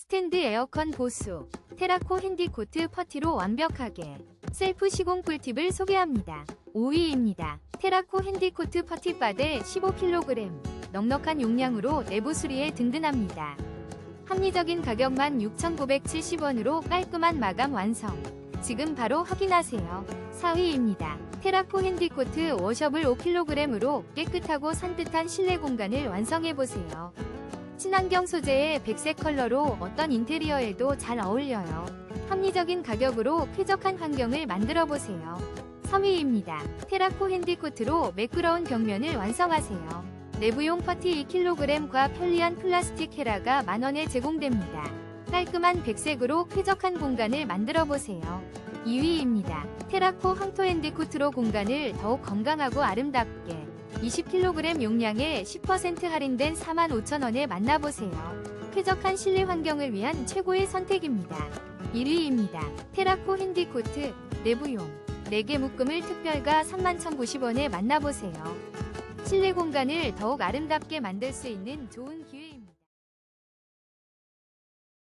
스탠드 에어컨 보수, 테라코 핸디코트 퍼티로 완벽하게 셀프 시공 꿀팁을 소개합니다. 5위입니다. 테라코 핸디코트 퍼티 바데 15kg, 넉넉한 용량으로 내부 수리에 든든합니다. 합리적인 가격만 6,970원으로 깔끔한 마감 완성. 지금 바로 확인하세요. 4위입니다. 테라코 핸디코트 워셔블 5kg으로 깨끗하고 산뜻한 실내 공간을 완성해보세요. 친환경 소재의 백색 컬러로 어떤 인테리어에도 잘 어울려요. 합리적인 가격으로 쾌적한 환경을 만들어 보세요. 3위입니다. 테라코 핸디코트로 매끄러운 벽면을 완성하세요. 내부용 퍼티 2kg과 편리한 플라스틱 헤라가 만원에 제공됩니다. 깔끔한 백색으로 쾌적한 공간을 만들어 보세요. 2위입니다. 테라코 황토 핸디코트로 공간을 더욱 건강하고 아름답게 20kg 용량에 10% 할인된 45,000원에 만나보세요. 쾌적한 실내 환경을 위한 최고의 선택입니다. 1위입니다. 테라코 핸디코트 내부용 4개 묶음을 특별가 31,090원에 만나보세요. 실내 공간을 더욱 아름답게 만들 수 있는 좋은 기회입니다.